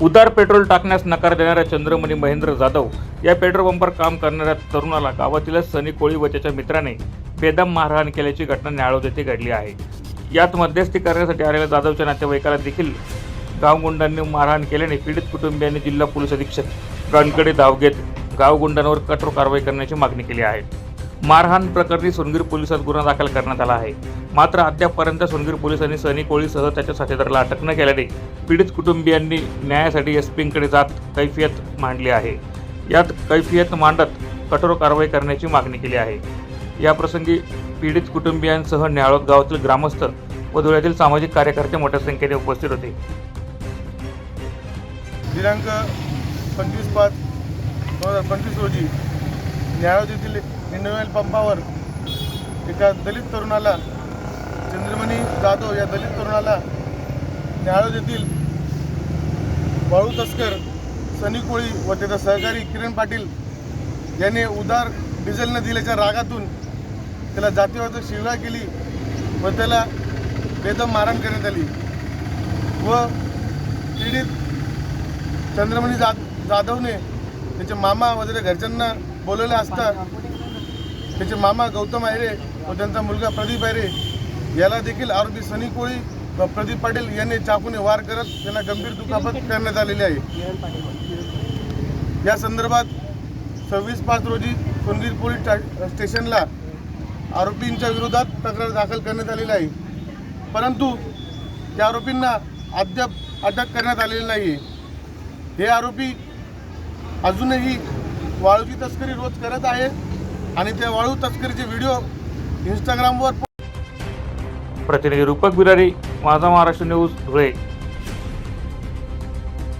उदार पेट्रोल टाकण्यास नकार देणाऱ्या चंद्रमणी महेंद्र जाधव या पेट्रोल पंपावर काम करणाऱ्या तरुणाला गावातीलच सनी कोळी व त्याच्या मित्राने बेदम मारहाण केल्याची घटना न्यायालयात येथे घडली आहे. यात मध्यस्थी करण्यासाठी आलेल्या जाधवच्या नातेवाईकाला देखील गावगुंडांनी मारहाण केल्याने पीडित कुटुंबियांनी जिल्हा पोलीस अधीक्षक गणकडे धाव घेत गावगुंडांवर कठोर कारवाई करण्याची मागणी केली आहे. मारहाण प्रकरणी सोनगीर पोलिसात गुन्हा दाखल करण्यात आला आहे. मात्र अद्यापपर्यंत सोनगीर पोलिसांनी सनी कोळीसह त्याच्या साथीदाराला अटक न केल्याने पीडित कुटुंबियांनी न्यायासाठी एसपींकडे जात कैफियत मांडली आहे. यात कैफियत मांडत कठोर कारवाई करण्याची मागणी केली आहे. याप्रसंगी पीडित कुटुंबियांसह न्याळोद गावातील ग्रामस्थ व धुळ्यातील सामाजिक कार्यकर्ते मोठ्या संख्येने उपस्थित होते. दिनांक पंचवीस पाच दोन हजार पंचवीस रोजी न्यायालय येथील इंडियन पंपावर एका दलित तरुणाला चंद्रमणी जाधव या दलित तरुणाला न्यायालय येथील वाळू तस्कर सनी कोळी व त्याचा सहकारी किरण पाटील याने उदार डिझेल न दिल्याच्या रागातून त्याला जातीवाद शिवरा केली व त्याला बेदम मारण करण्यात आली. व पीडित चंद्रमणी जा जाधवने त्याचे मामा व त्याच्या घरच्यांना बोलवले असता त्याचे मामा गौतम आयरे व त्यांचा मुलगा प्रदीप आयरे याला देखील आरोपी सनी कोळी व प्रदीप पाटील यांनी चाकूने वार करत त्यांना गंभीर दुखापत करण्यात आलेली आहे. या संदर्भात सव्वीस पाच रोजी सोनगीर पोलीस स्टेशनला आरोपींच्या विरोधात तक्रार दाखल करण्यात आलेली आहे. परंतु त्या आरोपींना अद्याप अटक करण्यात आलेली नाही हे आरोपी अजूनही वाळूची तस्करी रोज करत आहेत. आणि त्या वाळू तस्करीचे व्हिडिओ इंस्टाग्रामवर प्रतिनिधी रूपक बिरारी माझा महाराष्ट्र न्यूज धुळे.